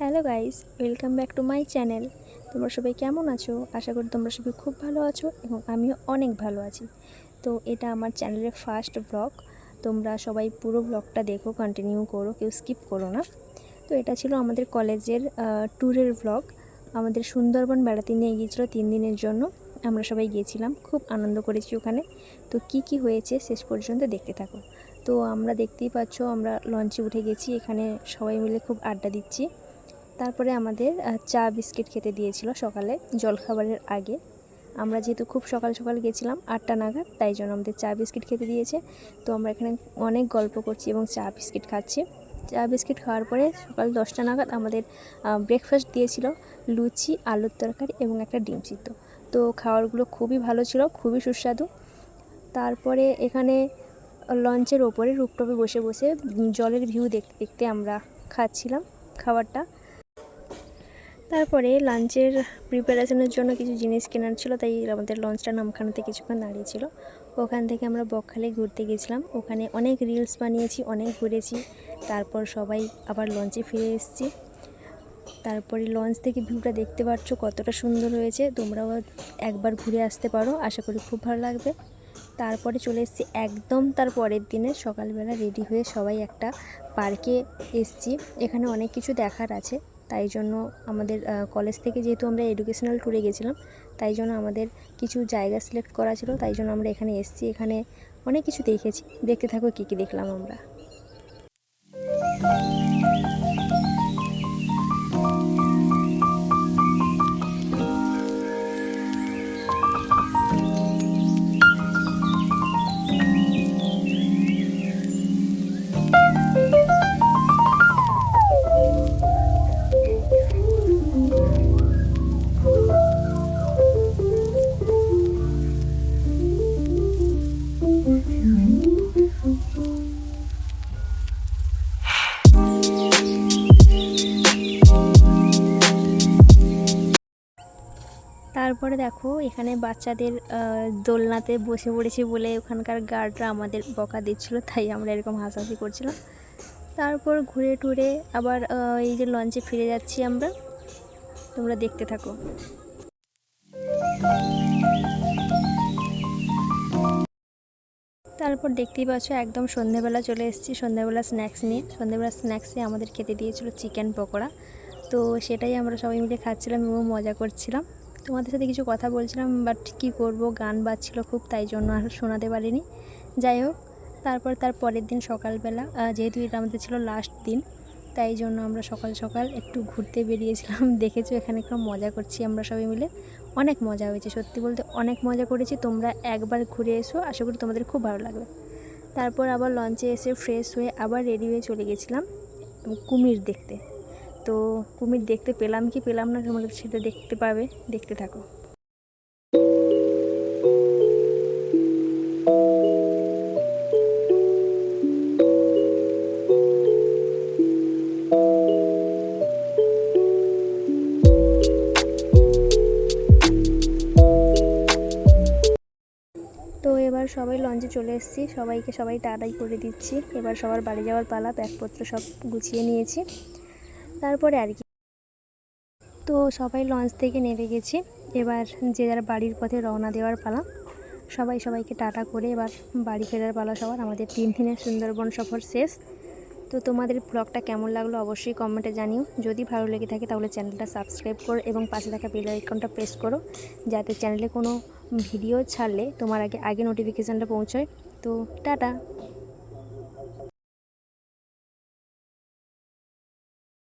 Hello guys, welcome back to my channel. তোমরা সবাই কেমন আছো? আশা করি তোমরা সবাই খুব ভালো আছো এবং আমিও অনেক ভালো আছি। তো এটা আমার চ্যানেলের ফার্স্ট ব্লগ। তোমরা সবাই পুরো ব্লগটা দেখো কন্টিনিউ করো, কেউ স্কিপ করো না। তো এটা ছিল আমাদের কলেজের ট্যুরের ব্লগ। আমাদের সুন্দরবন বেড়াতে নিয়ে গিয়েছিল তিন দিনের জন্য। আমরা সবাই গিয়েছিলাম, খুব আনন্দ করেছি ওখানে। তো কি কি হয়েছে শেষ পর্যন্ত দেখতে থাকো। তো আমরা দেখতেই পাচ্ছ, আমরা লঞ্চে উঠে গেছি, এখানে সবাই মিলে খুব আড্ডা দিচ্ছি। তারপরে আমাদের চা বিস্কিট খেতে দিয়েছিল সকালে জলখাবারের আগে। আমরা যেহেতু খুব সকাল সকাল গেছিলাম আটটা নাগাদ, তাই জন্য আমাদের চা বিস্কিট খেতে দিয়েছে। তো আমরা এখানে অনেক গল্প করছি এবং চা বিস্কিট খাচ্ছি। চা বিস্কিট খাওয়ার পরে সকাল দশটা নাগাদ আমাদের ব্রেকফাস্ট দিয়েছিল লুচি, আলুর তরকারি এবং একটা ডিম সিদ্ধ। তো খাবারগুলো খুবই ভালো ছিল, খুবই সুস্বাদু। তারপরে এখানে লঞ্চের ওপরে রুপটপে বসে বসে জলের ভিউ দেখতে দেখতে আমরা খাচ্ছিলাম খাবারটা। তারপরে লাঞ্চের প্রিপারেশনের জন্য কিছু জিনিস কেনার ছিল, তাই আমাদের লঞ্চটা নামখানাতে কিছুক্ষণ দাঁড়িয়েছিল ওখান থেকে আমরা বকখালি ঘুরতে গেছিলাম। ওখানে অনেক রিলস বানিয়েছি, অনেক ঘুরেছি। তারপর সবাই আবার লঞ্চে ফিরে এসেছি। তারপরে লঞ্চ থেকে ভিউটা দেখতে পাচ্ছ কতটা সুন্দর হয়েছে। তোমরাও একবার ঘুরে আসতে পারো, আশা করি খুব ভালো লাগবে। তারপরে চলে এসেছি একদম তার পরের দিনে সকালবেলা রেডি হয়ে সবাই একটা পার্কে এসেছি। এখানে অনেক কিছু দেখার আছে। তাই জন্য আমাদের কলেজ থেকে যেহেতু আমরা এডুকেশনাল ট্যুরে গেছিলাম, তাই জন্য আমাদের কিছু জায়গা সিলেক্ট করা ছিল, তাই জন্য আমরা এখানে এসেছি। এখানে অনেক কিছু দেখেছি। দেখতে থাকো কী কী দেখলাম আমরা। তারপরে দেখো, এখানে বাচ্চাদের দোলনাতে বসে পড়েছি বলে ওখানকার গার্ডরা আমাদের বকা দিচ্ছিল, তাই আমরা এরকম হাসাহাসি করছিলাম। তারপর ঘুরে টুরে আবার এই যে লঞ্চে ফিরে যাচ্ছি আমরা। তোমরা দেখতে থাকো। তারপর দেখতেই পাচ্ছ, একদম সন্ধ্যেবেলা চলে এসেছি। সন্ধ্যেবেলা স্ন্যাক্স নিয়ে। সন্ধ্যেবেলা স্ন্যাক্সে আমাদের খেতে দিয়েছিল চিকেন পকোড়া। তো সেটাই আমরা সবাই মিলে খাচ্ছিলাম এবং মজা করছিলাম। তোমাদের সাথে কিছু কথা বলছিলাম বাট কী করব? গান বাজছিল খুব, তাই জন্য আর শোনাতে পারিনি। যাই হোক, তারপর তার পরের দিন সকালবেলা যেহেতু এটা আমাদের ছিল লাস্ট দিন, তাই জন্য আমরা সকাল সকাল একটু ঘুরতে বেরিয়েছিলাম। দেখেছ, এখানে খুব মজা করছি আমরা সবাই মিলে। অনেক মজা হয়েছে, সত্যি বলতে অনেক মজা করেছি। তোমরা একবার ঘুরে এসো, আশা করি তোমাদের খুব ভালো লাগবে। তারপর আবার লঞ্চে এসে ফ্রেশ হয়ে আবার রেডি হয়ে চলে গেছিলাম, কুমির দেখতে। তো কুমির দেখতে পেলাম কি পেলাম না তোমরা সেটা দেখতে পাবে, দেখতে থাকো। এবার সবাই লঞ্চে চলে এসেছি, সবাইকে সবাই টাটাই করে দিচ্ছি। এবার সবার বাড়ি যাওয়ার পালা, ব্যাগপত্র সব গুছিয়ে নিয়েছি। তারপরে আর কি। তো সবাই লঞ্চ থেকে নেমে গেছি। এবার যে যার বাড়ির পথে রওনা দেওয়ার পালা। সবাই সবাইকে টাটা করে এবার বাড়ি ফেরার পালা সবার। আমাদের তিন দিনের সুন্দরবন সফর শেষ। তো তোমাদের ব্লগটা কেমন লাগল অবশ্যই কমেন্টে জানিও। যদি ভালো লেগে থাকে তাহলে চ্যানেলটা সাবস্ক্রাইব করো এবং পাশে থাকা বেল আইকনটা প্রেস করো। যাতে চ্যানেলে কোনো ভিডিও ছাড়লে তোমার আগে আগে নোটিফিকেশানটা পৌঁছয়। তো টাটা।